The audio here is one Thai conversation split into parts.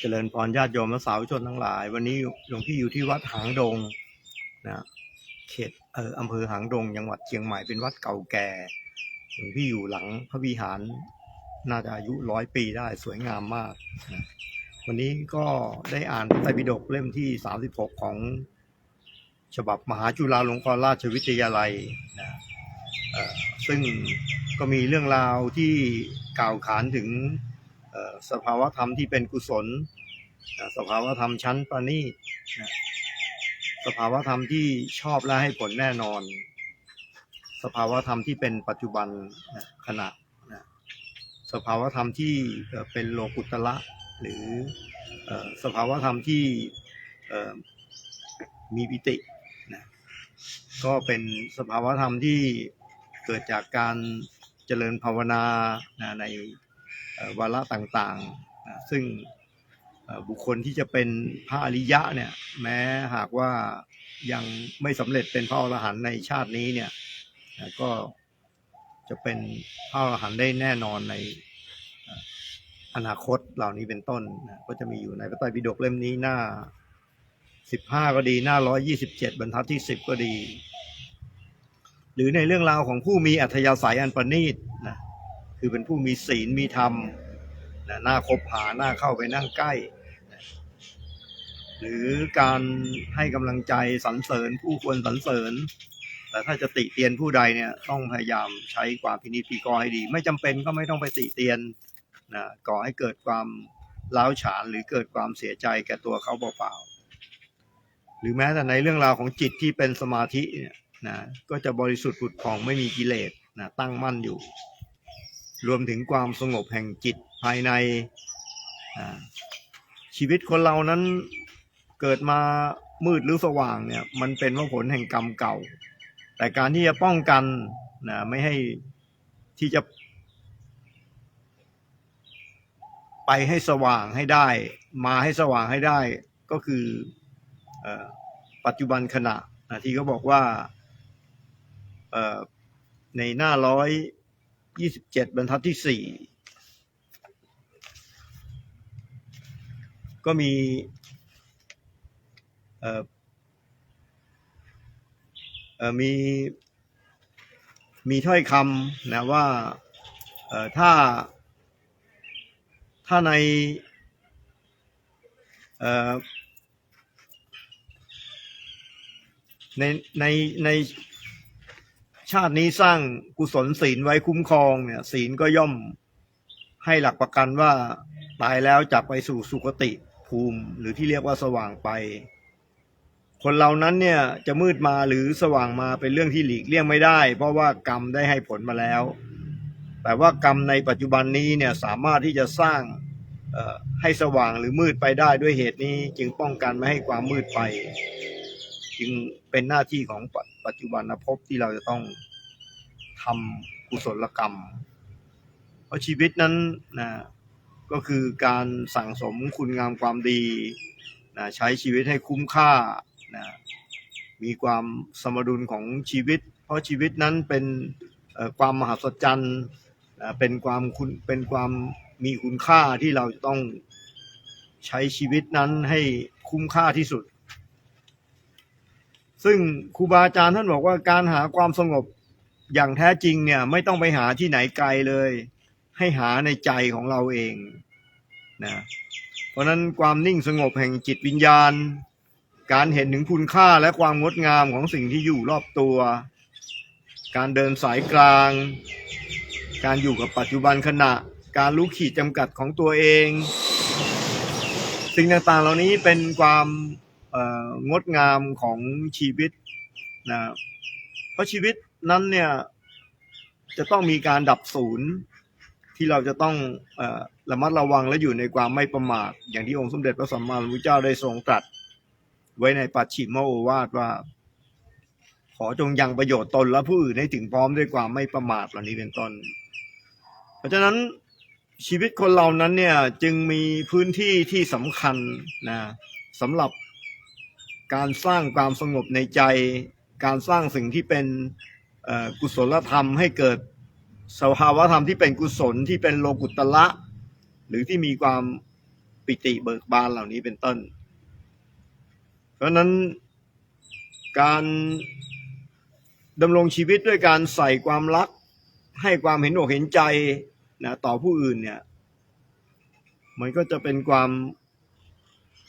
เจริญพรญาติโยมและสาธุชนทั้งหลาย วันนี้หลวงพี่อยู่ที่วัดหางดงนะเขตเอออำเภอหางดงจังหวัดเชียงใหม่เป็นวัดเก่าแก่หลวงพี่อยู่หลังพระวิหารน่าจะอายุร้อยปีได้สวยงามมากนะวันนี้ก็ได้อ่านพระไตรปิฎกเล่มที่สามสิบหกของฉบับมหาจุฬาลงกรณราชวิทยาลัยนะซึ่งก็มีเรื่องราวที่กล่าวขานถึง สภาวธรรมที่เป็นกุศล สภาวธรรมชั้นประณีตนะสภาวธรรมที่ชอบและให้ผลแน่นอน สภาวธรรมที่เป็นปัจจุบันขณะสภาวธรรมที่เป็นโลกุตละหรือสภาวธรรมที่มีปิตินะก็เป็นสภาวธรรมที่เกิดจากการเจริญภาวนาใน วาระต่างๆ ซึ่งบุคคลที่จะเป็นพระอริยะเนี่ยแม้หากว่ายังไม่สำเร็จเป็นพระอรหันต์ในชาตินี้เนี่ยก็จะเป็นพระอรหันต์ได้แน่นอนในอนาคตเหล่านี้เป็นต้นก็จะมีอยู่ในพระไตรปิฎกเล่มนี้หน้า15ก็ดีหน้า127บเจ็ดบรรทัดที่10ก็ดี หรือในเรื่องราวของผู้มีอัธยาศัยอันประณีตนะ คือเป็นผู้มีศีลมีธรรมนะน่าคบหาน่าเข้าไปนั่งใกล้ หรือการให้กำลังใจสรรเสริญผู้ควรสรรเสริญ แต่ถ้าจะติเตียนผู้ใดเนี่ยต้องพยายามใช้ความพินิจพิเครให้ดี ไม่จำเป็นก็ไม่ต้องไปติเตียนนะก่อให้เกิดความล้าวฉานหรือเกิดความเสียใจแก่ตัวเขาเปล่าๆหรือแม้แต่ในเรื่องราวของจิตที่เป็นสมาธิเนี่ยนะก็จะบริสุทธิ์ผุดผ่องไม่มีกิเลสนะตั้งมั่นอยู่ รวมถึงความสงบแห่งจิตภายใน ชีวิตคนเรานั้นเกิดมามืดหรือสว่างเนี่ย มันเป็นว่าผลแห่งกรรมเก่า แต่การที่จะป้องกันนะไม่ให้ที่จะ ไปให้สว่างให้ได้ มาให้สว่างให้ได้ก็คืออปัจจุบันขณะนะที่เขาบอกว่าในหน้าร้อย ยี่สิบเจ็ดบรรทัดที่สี่ก็มีมีมีถ้อยคำนะว่าถ้าถ้าในในในใน ชาตินี้สร้างกุศลศีลไว้คุ้มครองเนี่ย ศีลก็ย่อมให้หลักประกันว่าตายแล้วจะไปสู่สุคติภูมิ หรือที่เรียกว่าสว่างไป คนเรานั้นเนี่ยจะมืดมาหรือสว่างมาเป็นเรื่องที่หลีกเลี่ยงไม่ได้ เพราะว่ากรรมได้ให้ผลมาแล้ว แต่ว่ากรรมในปัจจุบันนี้เนี่ยสามารถที่จะสร้างให้สว่างหรือมืดไปได้ด้วยเหตุนี้จึงป้องกันไม่ให้ความมืดไป จึงเป็นหน้าที่ของปัจจุบันภพที่เราจะต้องทำกุศลกรรม เพราะชีวิตนั้นนะก็คือการสั่งสมคุณงามความดีนะใช้ชีวิตให้คุ้มค่านะมีความสมดุลของชีวิต เพราะชีวิตนั้นเป็นความมหัศจรรย์นะเป็นความคุณเป็นความมีคุณค่าที่เราจะต้องใช้ชีวิตนั้นให้คุ้มค่าที่สุด ซึ่งครูบาอาจารย์ท่านบอกว่าการหาความสงบอย่างแท้จริงเนี่ยไม่ต้องไปหาที่ไหนไกลเลย ให้หาในใจของเราเองนะเพราะนั้นความนิ่งสงบแห่งจิตวิญญาณ การเห็นถึงคุณค่าและความงดงามของสิ่งที่อยู่รอบตัว การเดินสายกลาง การอยู่กับปัจจุบันขณะ การรู้ขีดจำกัดของตัวเอง สิ่งต่างๆเหล่านี้เป็นความ งดงามของชีวิตนะเพราะชีวิตนั้นเนี่ยจะต้องมีการดับศูนย์ที่เราจะต้องอระมัดระวังและอยู่ในความไม่ประมาทอย่างที่องค์สมเด็จพระสัมมาสัมพุทธเจ้าได้ทรงตรัส ไว้ในปัจฉิมโอวาทว่า ขอจงยังประโยชน์ตนและผู้อื่นให้ถึงพร้อมด้วยความไม่ประมาทเหล่านี้เป็นต้นเพราะฉะนั้นชีวิตคนเรานั้นเนี่ยจึงมีพื้นที่ที่สำคัญนะสำหรับ การสร้างความสงบในใจ การสร้างสิ่งที่เป็นกุศลธรรมให้เกิดสภาวะธรรมที่เป็นกุศลที่เป็นโลกุตละ หรือที่มีความปิติเบิกบานเหล่านี้เป็นต้น เพราะนั้นการดำรงชีวิตด้วยการใส่ความรัก ให้ความเห็นอกเห็นใจนะต่อผู้อื่นเนี่ย มันก็จะเป็นความ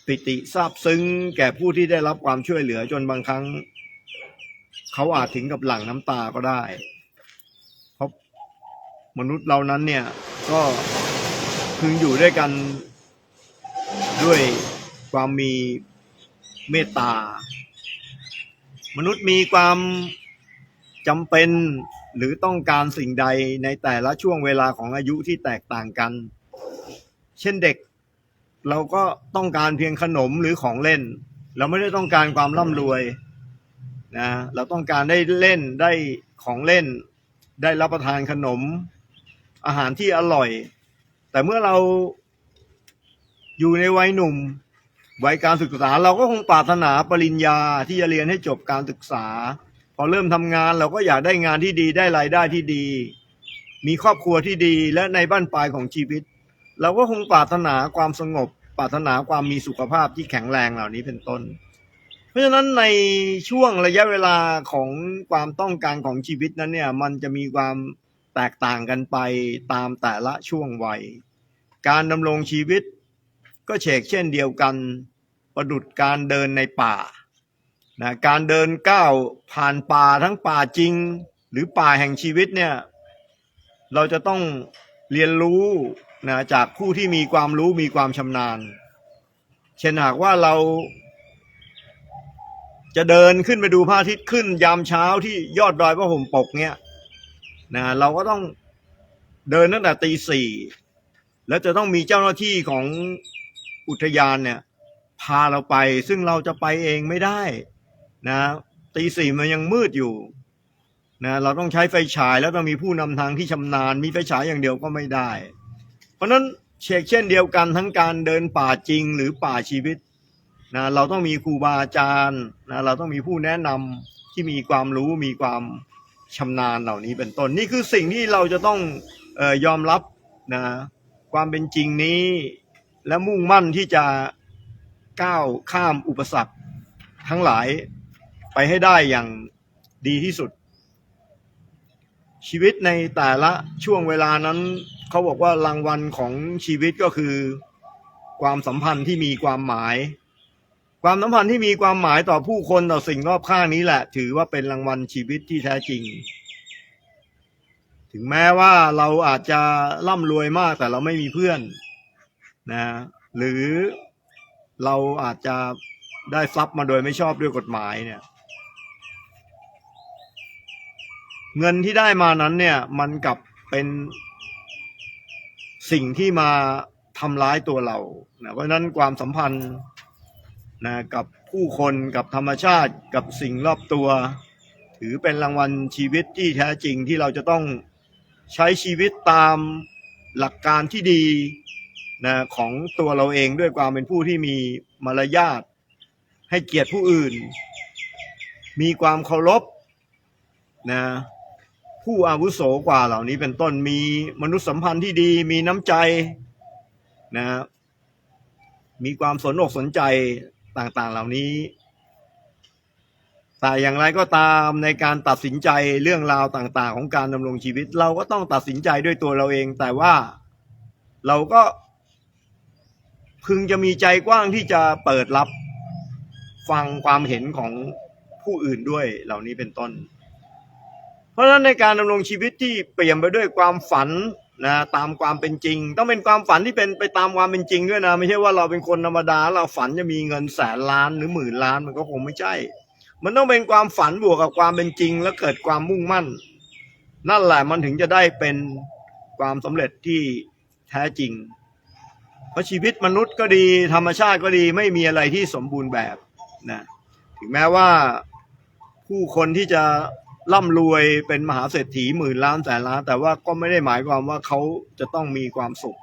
ปิติซาบซึ้งแก่ผู้ที่ได้รับความช่วยเหลือจนบางครั้ง เขาอาจถึงกับหลั่งน้ำตาก็ได้ เพราะมนุษย์เรานั้นเนี่ย ก็พึงอยู่ด้วยกันด้วยความมีเมตตา มนุษย์มีความจำเป็นหรือต้องการสิ่งใดในแต่ละช่วงเวลาของอายุที่แตกต่างกัน เช่นเด็ก เราก็ต้องการเพียงขนมหรือของเล่น เราไม่ได้ต้องการความร่ำรวยนะเราต้องการได้เล่นได้ของเล่น ได้รับประทานขนม อาหารที่อร่อย แต่เมื่อเราอยู่ในวัยหนุ่มวัยการศึกษา เราก็คงปรารถนาปริญญาที่จะเรียนให้จบการศึกษา พอเริ่มทำงานเราก็อยากได้งานที่ดีได้รายได้ที่ดี มีครอบครัวที่ดีและในบ้านปลายของชีวิต เราก็คงปรารถนาความสงบ ปรารถนาความมีสุขภาพที่แข็งแรงเหล่านี้เป็นต้น เพราะฉะนั้นในช่วงระยะเวลาของความต้องการของชีวิตนั้นเนี่ย มันจะมีความแตกต่างกันไปตามแต่ละช่วงวัย การดำรงชีวิตก็เฉกเช่นเดียวกัน ประดุดการเดินในป่านะการเดินก้าวผ่านป่าทั้งป่าจริง หรือป่าแห่งชีวิตเนี่ย เราจะต้องเรียนรู้ นะจากผู้ที่มีความรู้มีความชำนาญ เช่นหากว่าเรา จะเดินขึ้นไปดูพระอาทิตย์ขึ้น ยามเช้าที่ยอดดอยพระห่มปกเนี่ยนะเราก็ต้องเดินตั้งแต่ตีสี่แล้วจะต้องมีเจ้าหน้าที่ของอุทยานเนี่ยพาเราไป ซึ่งเราจะไปเองไม่ได้นะตีสี่มันยังมืดอยู่นะเราต้องใช้ไฟฉายแล้วต้องมีผู้นำทางที่ชำนาญ มีไฟฉายอย่างเดียวก็ไม่ได้ เพราะนั้นเชกเช่นเดียวกันทั้งการเดินป่าจริงหรือป่าชีวิตนะเราต้องมีครูบาอาจารย์นะเราต้องมีผู้แนะนำที่มีความรู้มีความชำนาญเหล่านี้เป็นต้น นี่คือสิ่งที่เราจะต้องออยอมรับนะความเป็นจริงนี้และมุ่งมั่นที่จะก้าวข้ามอุปสรรคทั้งหลายไปให้ได้อย่างดีที่สุด ชีวิตในแต่ละช่วงเวลานั้น เขาบอกว่ารางวัลของชีวิตก็คือ ความสัมพันธ์ที่มีความหมาย ความสัมพันธ์ที่มีความหมายต่อผู้คนต่อสิ่งรอบข้างนี้แหละ ถือว่าเป็นรางวัลชีวิตที่แท้จริง ถึงแม้ว่าเราอาจจะร่ำรวยมากแต่เราไม่มีเพื่อนนะ หรือเราอาจจะได้ทรัพย์มาโดยไม่ชอบด้วยกฎหมายเนี่ย เงินที่ได้มานั้นเนี่ย มันกลับเป็น สิ่งที่มาทำร้ายตัวเรานะเพราะฉะนั้นความสัมพันธ์นะกับผู้คนกับธรรมชาติกับสิ่งรอบตัว ถือเป็นรางวัลชีวิตที่แท้จริงที่เราจะต้องใช้ชีวิตตามหลักการที่ดีนะของตัวเราเองด้วยความเป็นผู้ที่มีมารยาทให้เกียรติผู้อื่น มีความเคารพนะ ผู้อาวุโสกว่าเหล่านี้เป็นต้นมีมนุษยสัมพันธ์ที่ดีมีน้ำใจนะมีความสนอกสนใจต่างๆเหล่านี้ แต่อย่างไรก็ตามในการตัดสินใจเรื่องราวต่าง ๆ ของการดำรงชีวิต เราก็ต้องตัดสินใจด้วยตัวเราเอง แต่ว่าเราก็พึงจะมีใจกว้างที่จะเปิดรับฟังความเห็นของผู้อื่นด้วยเหล่านี้เป็นต้น เพราะฉะนั้นในการดำรงชีวิตที่เปลี่ยนไปด้วยความฝันนะตามความเป็นจริง ต้องเป็นความฝันที่เป็นไปตามความเป็นจริงด้วยนะ ไม่ใช่ว่าเราเป็นคนธรรมดา เราฝันจะมีเงินแสนล้านหรือหมื่นล้านมันก็คงไม่ใช่ มันต้องเป็นความฝันบวกกับความเป็นจริง แล้วเกิดความมุ่งมั่น นั่นแหละมันถึงจะได้เป็นความสำเร็จที่แท้จริง เพราะชีวิตมนุษย์ก็ดี ธรรมชาติก็ดีไม่มีอะไรที่สมบูรณ์แบบนะถึงแม้ว่าผู้คนที่จะ ร่ำรวยเป็นมหาเศรษฐีหมื่นล้านแสนล้าน แต่ว่าก็ไม่ได้หมายความว่าเขาจะต้องมีความสุข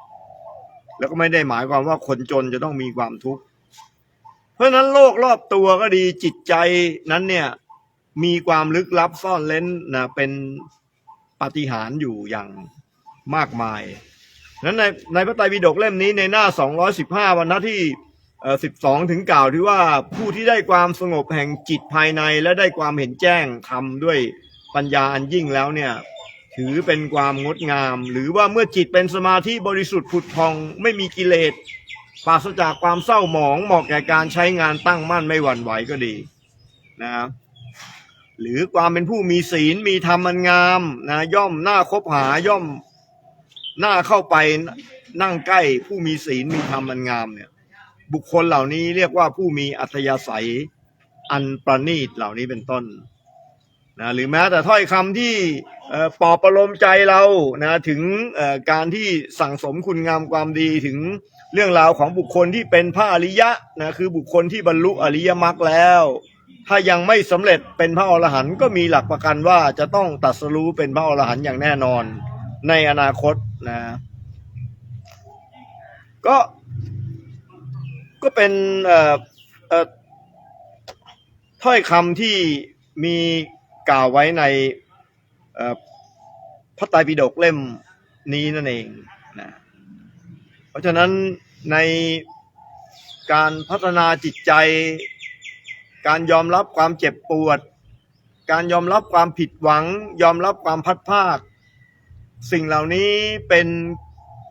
แล้วก็ไม่ได้หมายความว่าคนจนจะต้องมีความทุกข์เพราะฉะนั้นโลกรอบตัวก็ดีจิตใจนั้นเนี่ยมีความลึกลับซ่อนเร้นนะเป็นปาฏิหาริย์อยู่อย่างมากมายนั้นในในพระไตรปิฎกเล่มนี้ในหน้า 215 วันนะที่ เอ่อ12ถึงกล่าวที่ว่าผู้ที่ได้ความสงบแห่งจิตภายในและได้ความเห็นแจ้งทำด้วยปัญญาอันยิ่งแล้วเนี่ยถือเป็นความงดงาม หรือว่าเมื่อจิตเป็นสมาธิบริสุทธิ์ผุดพองไม่มีกิเลสปราศจากความเศร้าหมองเหมาะแก่การใช้งานตั้งมั่นไม่หวั่นไหวก็ดีนะครับหรือความเป็นผู้มีศีลมีธรรมอันงามนะย่อมหน่าคบหาย่อมหน่าเข้าไปนั่งใกล้ผู้มีศีลมีธรรมอันงามเนี่ย บุคคลเหล่านี้เรียกว่าผู้มีอัธยาศัยอันประณีตเหล่านี้เป็นต้นนะหรือแม้แต่ถ้อยคำที่ปอบประโลมใจเรานะถึงการที่สั่งสมคุณงามความดีถึงเรื่องราวของบุคคลที่เป็นพระอริยะนะคือบุคคลที่บรรลุอริยมรรคแล้ว ถ้ายังไม่สำเร็จเป็นพระอรหันต์ก็มีหลักประกันว่าจะต้องตรัสรู้เป็นพระอรหันต์อย่างแน่นอนในอนาคตนะก็ ก็เป็นถ้อยคำที่มีกล่าวไว้ในพระไตรปิฎกเล่มนี้นั่นเองนะเพราะฉะนั้นในการพัฒนาจิตใจ การยอมรับความเจ็บปวด การยอมรับความผิดหวัง ยอมรับความพัดภาค สิ่งเหล่านี้เป็น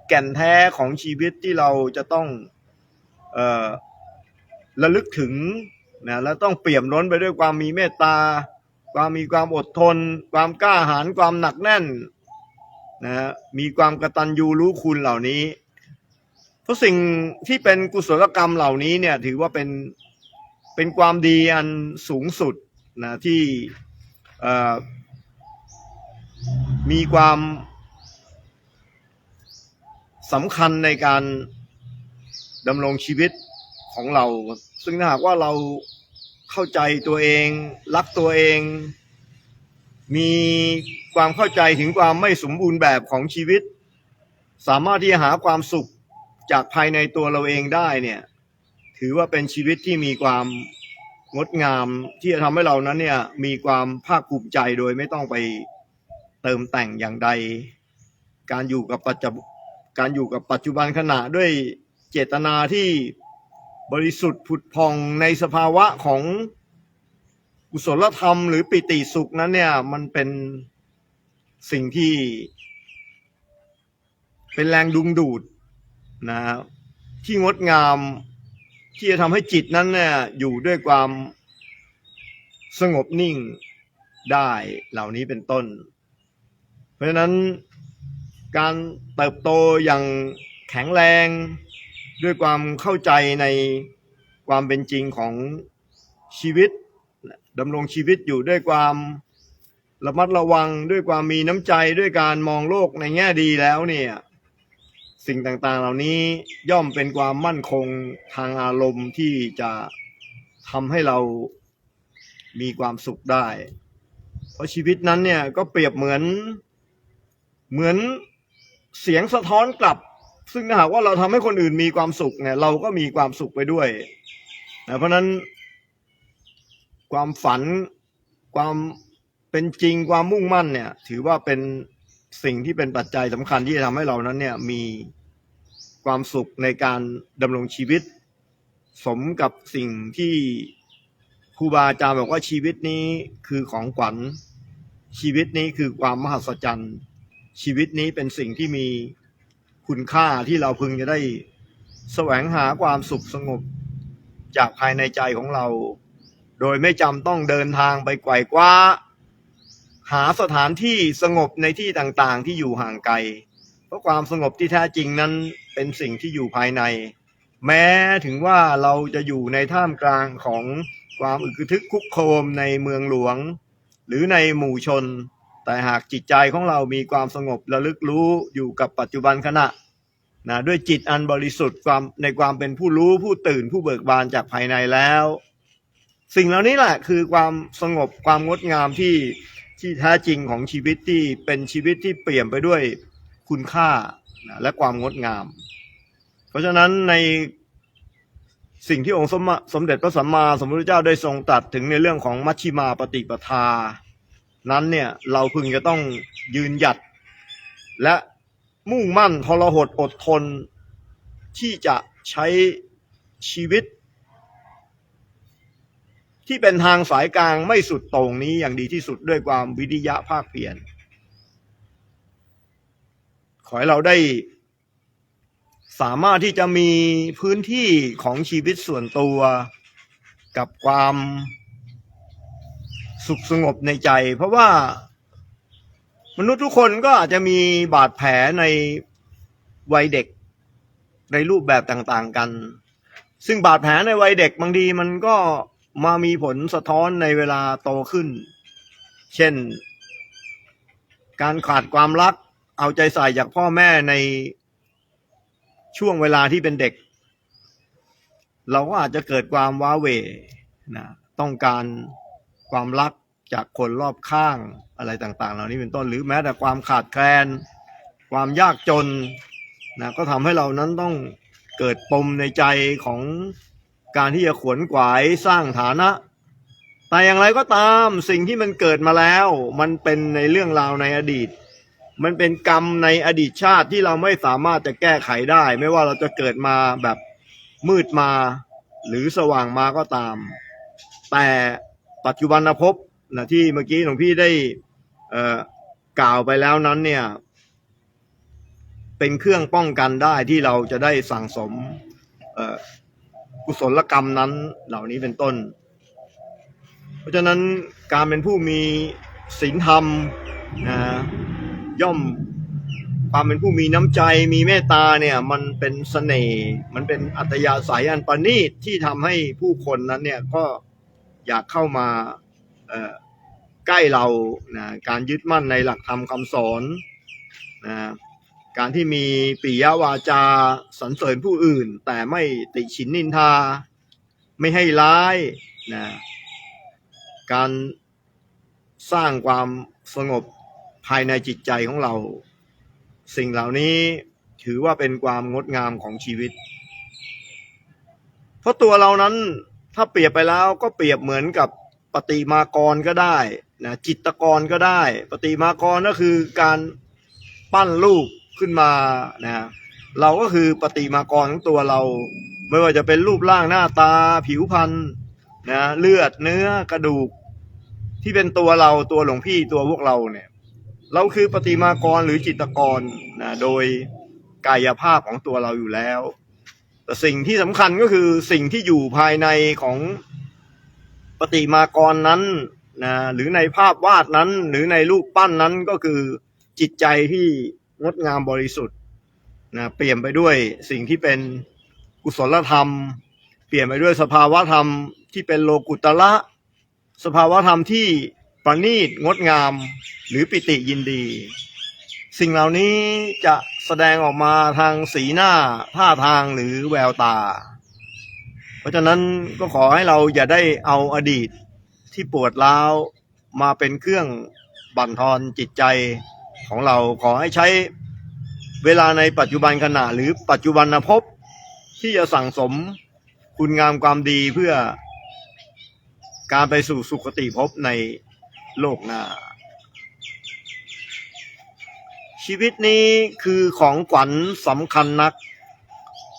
แก่นแท้ของชีวิตที่เราจะต้อง ระลึกถึงนะและต้องเปี่ยมล้นไปด้วยความมีเมตตา ความมีความอดทน ความกล้าหาญความหนักแน่นนะมีความกระตัญญูรู้คุณเหล่านี้ เพราะสิ่งที่เป็นกุศลกรรมเหล่านี้เนี่ยถือว่าเป็นเป็นความดีอันสูงสุดนะที่มีความสำคัญในการ ดำรงชีวิตของเรา ซึ่งถ้าหากว่าเราเข้าใจตัวเอง รักตัวเอง มีความเข้าใจถึงความไม่สมบูรณ์แบบของชีวิต สามารถที่จะหาความสุขจากภายในตัวเราเองได้เนี่ย ถือว่าเป็นชีวิตที่มีความงดงามที่จะทำให้เรานั้นเนี่ยมีความภาคภูมิใจโดยไม่ต้องไปเติมแต่งอย่างใด การอยู่กับปัจจุการอยู่กับปัจจุบันขณะด้วย เจตนาที่บริสุทธิ์ผุดพองในสภาวะของกุศลธรรมหรือปิติสุขนั้นเนี่ย มันเป็นสิ่งที่ เป็นแรงดึงดูดนะฮะที่งดงามที่จะทำให้จิตนั้นเนี่ยอยู่ด้วยความสงบนิ่งได้เหล่านี้เป็นต้น เพราะฉะนั้นการเติบโตอย่างแข็งแรง ด้วยความเข้าใจในความเป็นจริงของชีวิตดำรงชีวิตอยู่ด้วยความระมัดระวังด้วยความมีน้ำใจด้วยการมองโลกในแง่ดีแล้วเนี่ยสิ่งต่างๆ เหล่านี้ย่อมเป็นความมั่นคงทางอารมณ์ที่จะทำให้เรามีความสุขได้ เพราะชีวิตนั้นเนี่ยก็เปรียบเหมือนเหมือนเสียงสะท้อนกลับ ซึ่งถ้าหากว่าเราทำให้คนอื่นมีความสุขเนี่ย เราก็มีความสุขไปด้วยนะเพราะนั้น ความฝันความเป็นจริงความมุ่งมั่นเนี่ย ถือว่าเป็นสิ่งที่เป็นปัจจัยสำคัญที่จะทำให้เรานั้น เนี่ยมีความสุขในการดำรงชีวิต สมกับสิ่งที่ครูบาอาจารย์บอกว่าชีวิตนี้คือของขวัญชีวิตนี้คือความมหัศจรรย์ ชีวิตนี้เป็นสิ่งที่มี คุณค่าที่เราพึงจะได้แสวงหาความสุขสงบจากภายในใจของเรา โดยไม่จำต้องเดินทางไปไกวกว่าหาสถานที่สงบในที่ต่างๆ ที่อยู่ห่างไกล เพราะความสงบที่แท้จริงนั้นเป็นสิ่งที่อยู่ภายใน แม้ถึงว่าเราจะอยู่ในท่ามกลางของความอึกทึกคุกโคมในเมืองหลวง หรือในหมู่ชน แต่หากจิตใจของเรามีความสงบระลึกรู้อยู่กับปัจจุบันขณะนะด้วยจิตอันบริสุทธิ์ความในความเป็นผู้รู้ผู้ตื่นผู้เบิกบานจากภายในแล้ว สิ่งเหล่านี้แหละคือความสงบความงดงามที่ที่แท้จริงของชีวิตที่เป็นชีวิตที่เปลี่ยนไปด้วยคุณค่านะและความงดงาม เพราะฉะนั้นในสิ่งที่องค์สมสมเด็จพระสัมมาสัมพุทธเจ้าได้ทรงตรัสถึงในเรื่องของมัชชิมาปฏิปทา นั้นเนี่ยเราพึงจะต้องยืนหยัด และมุ่งมั่นทรหดอดทน ที่จะใช้ชีวิต ที่เป็นทางสายกลางไม่สุดต่งนี้อย่างดีที่สุดด้วยความวิริยะภาคเพียรขอให้เราได้สามารถที่จะมีพื้นที่ของชีวิตส่วนตัวกับความ สุขสงบในใจ เพราะว่ามนุษย์ทุกคนก็อาจจะมีบาดแผลในวัยเด็กในรูปแบบต่างๆกัน ซึ่งบาดแผลในวัยเด็กบางทีมันก็มามีผลสะท้อนในเวลาโตขึ้น เช่น การขาดความรัก เอาใจใส่จากพ่อแม่ในช่วงเวลาที่เป็นเด็ก เราก็อาจจะเกิดความว้าเหวนะต้องการ ความรักจากคนรอบข้างอะไรต่างๆ เหล่านี้เป็นต้นหรือแม้แต่ความขาดแคลน ความยากจนนะก็ทำให้เรานั้นต้องเกิดปมในใจของการที่จะขวนขวายสร้างฐานะ แต่อย่างไรก็ตามสิ่งที่มันเกิดมาแล้ว มันเป็นในเรื่องราวในอดีต มันเป็นกรรมในอดีตชาติที่เราไม่สามารถจะแก้ไขได้ ไม่ว่าเราจะเกิดมาแบบมืดมา หรือสว่างมาก็ตาม แต่ ปัจจุบันภพนะที่เมื่อกี้หลวงพี่ได้กล่าวไปแล้วนั้นเนี่ย เป็นเครื่องป้องกันได้ที่เราจะได้สั่งสมกุศลกรรมนั้นเหล่านี้เป็นต้น เพราะฉะนั้นการเป็นผู้มีศีลธรรมนะย่อมความเป็นผู้มีน้ำใจมีเมตตาเนี่ย มันเป็นเสน่ห์มันเป็นอัตยาศัยอันประณีตที่ทำให้ผู้คนนั้นเนี่ยก็ อยากเข้ามาใกล้เรานะการยึดมั่นในหลักธรรมคำสอนนะการที่มีปิยวาจาสรรเสริญผู้อื่น แต่ไม่ติฉินนินทา ไม่ให้ร้ายนะการสร้างความสงบภายในจิตใจของเรา สิ่งเหล่านี้ถือว่าเป็นความงดงามของชีวิต เพราะตัวเรานั้น ถ้าเปรียบไปแล้วก็เปรียบเหมือนกับปฏิมากรก็ได้นะจิตกรก็ได้ ปฏิมากรก็คือการปั้นรูปขึ้นมานะเราก็คือปฏิมากรของตัวเรา ไม่ว่าจะเป็นรูปร่างหน้าตา ผิวพรรณนะเลือดเนื้อกระดูก ที่เป็นตัวเราตัวหลวงพี่ตัวพวกเราเนี่ย เราคือปฏิมากรหรือจิตกรนะโดยกายภาพของตัวเราอยู่แล้ว แต่สิ่งที่สำคัญก็คือสิ่งที่อยู่ภายในของปฏิมากรนั้นนะหรือในภาพวาดนั้น หรือในรูปปั้นนั้นก็คือจิตใจที่งดงามบริสุทธิ์นะเปลี่ยนไปด้วยสิ่งที่เป็นกุศลธรรม เปลี่ยนไปด้วยสภาวะธรรมที่เป็นโลกุตละสภาวะธรรมที่ประณีตงดงามหรือปิติยินดี สิ่งเหล่านี้จะ แสดงออกมาทางสีหน้าท่าทางหรือแววตา เพราะฉะนั้นก็ขอให้เราอย่าได้เอาอดีตที่ปวดร้าวมาเป็นเครื่องบั่นทอนจิตใจของเราขอให้ใช้เวลาในปัจจุบันขณะหรือปัจจุบันภพที่จะสั่งสมคุณงามความดีเพื่อการไปสู่สุคติภพในโลกหน้า ชีวิตนี้คือของขวัญสำคัญนัก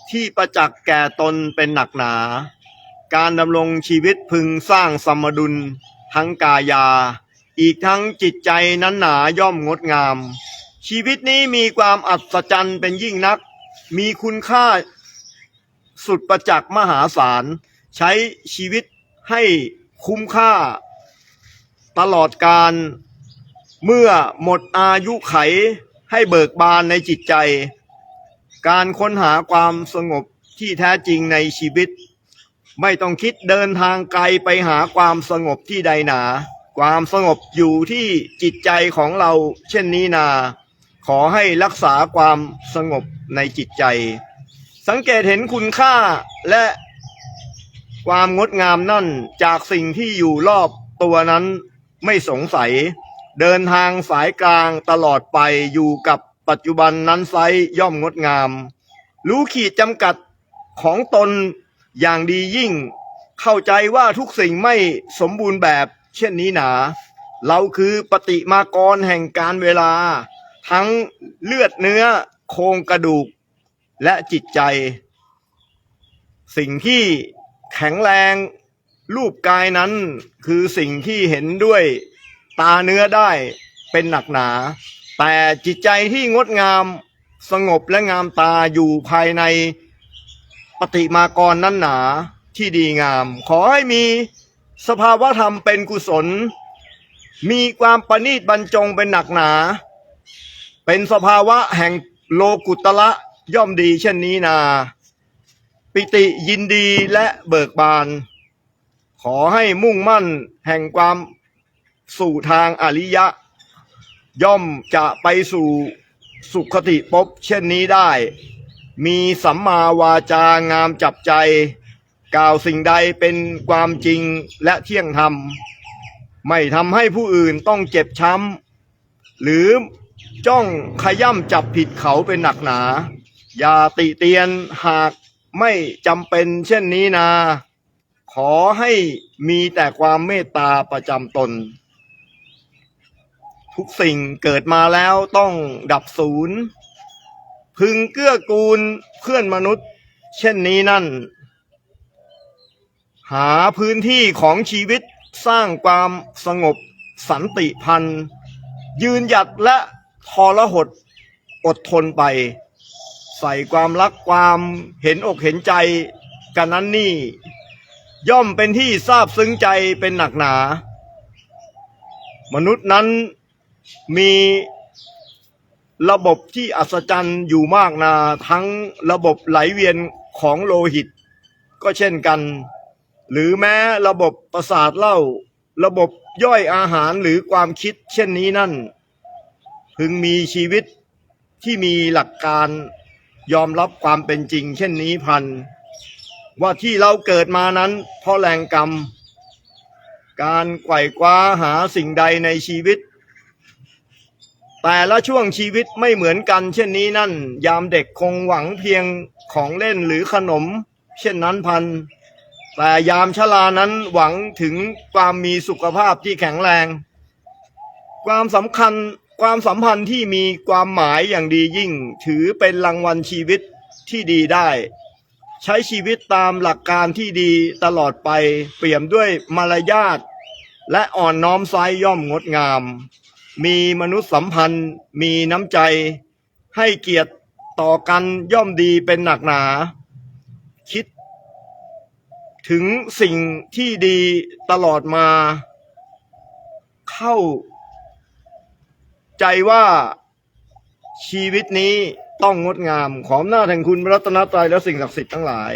ที่ประจักษ์แก่ตนเป็นหนักหนา การดำรงชีวิตพึงสร้างสมดุลทั้งกายา อีกทั้งจิตใจนั้นหนาย่อมงดงาม ชีวิตนี้มีความอัศจรรย์เป็นยิ่งนัก มีคุณค่าสุดประจักษ์มหาศาล ใช้ชีวิตให้คุ้มค่า ตลอดการเมื่อหมดอายุไข ให้เบิกบานในจิตใจ การค้นหาความสงบที่แท้จริงในชีวิต ไม่ต้องคิดเดินทางไกลไปหาความสงบที่ใดหนา ความสงบอยู่ที่จิตใจของเราเช่นนี้นา ขอให้รักษาความสงบในจิตใจ สังเกตเห็นคุณค่าและความงดงามนั่นจากสิ่งที่อยู่รอบตัวนั้นไม่สงสัย เดินทางสายกลางตลอดไปอยู่กับปัจจุบันนั้นไซย่อมงดงาม รู้ขีดจำกัดของตนอย่างดียิ่ง เข้าใจว่าทุกสิ่งไม่สมบูรณ์แบบ เช่นนี้หนา เราคือปฏิมากรแห่งการเวลา ทั้งเลือดเนื้อโครงกระดูก และจิตใจ สิ่งที่แข็งแรงรูปกายนั้นคือสิ่งที่เห็นด้วย ตาเนื้อได้เป็นหนักหนา แต่จิตใจที่งดงามสงบและงามตาอยู่ภายในปฏิมากรนั้นหนาที่ดีงาม ขอให้มีสภาวะธรรมเป็นกุศล มีความประณีตบรรจงเป็นหนักหนา เป็นสภาวะแห่งโลกุตละย่อมดีเช่นนี้นา ปิติยินดีและเบิกบาน ขอให้มุ่งมั่นแห่งความ สู่ทางอริยะ ย่อมจะไปสู่สุขติภพเช่นนี้ได้ มีสัมมาวาจางามจับใจ กล่าวสิ่งใดเป็นความจริงและเที่ยงธรรม ไม่ทำให้ผู้อื่นต้องเจ็บช้ำ หรือจ้องขย่ำจับผิดเขาเป็นหนักหนา อย่าติเตียนหากไม่จำเป็นเช่นนี้นา ขอให้มีแต่ความเมตตาประจำตน ทุกสิ่งเกิดมาแล้วต้องดับศูนย์พึงเกื้อกูลเพื่อนมนุษย์ เช่นนี้นั่น หาพื้นที่ของชีวิตสร้างความสงบสันติพันธ์ยืนหยัดและทรหดอดทนไป ใส่ความรักความเห็นอกเห็นใจกันนั้นนี่ ย่อมเป็นที่ทราบซึ้งใจเป็นหนักหนา มนุษย์นั้น มีระบบที่อัศจรรย์อยู่มากนาทั้งระบบไหลเวียนของโลหิต ก็เช่นกัน หรือแม้ระบบประสาทเล่า ระบบย่อยอาหารหรือความคิดเช่นนี้นั่น พึงมีชีวิตที่มีหลักการยอมรับความเป็นจริง เช่นนี้พัน ว่าที่เราเกิดมานั้น เพราะแรงกรรม การไขว่คว้าหาสิ่งใดในชีวิต แต่ละช่วงชีวิตไม่เหมือนกัน เช่นนี้นั่น ยามเด็กคงหวังเพียงของเล่นหรือขนม เช่นนั้นพัน แต่ยามชรานั้นหวังถึงความมีสุขภาพที่แข็งแรง ความสำคัญความสัมพันธ์ที่มีความหมายอย่างดียิ่ง ถือเป็นรางวัลชีวิตที่ดีได้ ใช้ชีวิตตามหลักการที่ดีตลอดไปเปี่ยมด้วยมารยาทและอ่อนน้อมไซย่อมงดงาม มีมนุษยสัมพันธ์ มีน้ำใจ ให้เกียรติต่อกันย่อมดีเป็นหนักหนา คิด ถึงสิ่งที่ดีตลอดมา เข้า ใจว่าชีวิตนี้ต้องงดงาม ขออำนาแห่งคุณระรัตนตรัยและสิ่งศักดิ์สิทธิ์ทั้งหลาย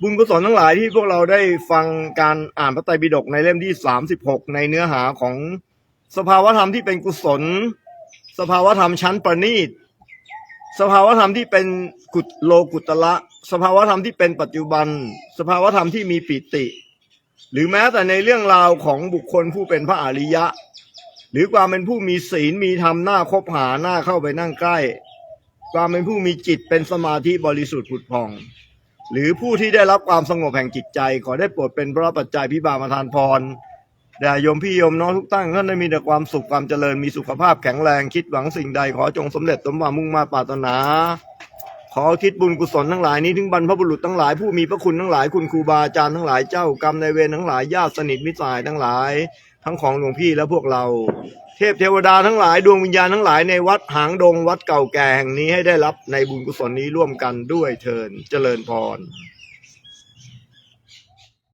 บุญกุศลทั้งหลายที่พวกเราได้ฟังการอ่านพระไตรปิฎกในเล่มที่ 36 ในเนื้อหาของ สภาวธรรมที่เป็นกุศล สภาวธรรมชั้นประณีต สภาวธรรมที่เป็นกุศโลกุตละ สภาวธรรมที่เป็นปัจจุบัน สภาวธรรมที่มีปิติ หรือแม้แต่ในเรื่องราวของบุคคลผู้เป็นพระอริยะ หรือความเป็นผู้มีศีลมีธรรมหน้าคบหาหน้าเข้าไปนั่งใกล้ ความเป็นผู้มีจิตเป็นสมาธิบริสุทธิ์ผุดพอง หรือผู้ที่ได้รับความสงบแห่งจิตใจ ขอได้โปรดเป็นพระปัจจัยพิบาลประทานพร แด่โยมพี่โยมน้องทุกท่านท่านได้มีแต่ความสุขความเจริญมีสุขภาพแข็งแรงคิดหวังสิ่งใดขอจงสำเร็จสมหวังมุ่งมาปรารถนา ขอคิดบุญกุศลทั้งหลายนี้ถึงบรรพบุรุษทั้งหลายผู้มีพระคุณทั้งหลายคุณครูบาอาจารย์ทั้งหลายเจ้ากรรมนายเวรทั้งหลายญาติสนิทมิตรสหายทั้งหลาย ทั้งของหลวงพี่และพวกเรา เทพเทวดาทั้งหลายดวงวิญญาณทั้งหลายในวัดหางดงวัดเก่าแก่แห่งนี้ให้ได้รับในบุญกุศลนี้ร่วมกันด้วยเทินเจริญพร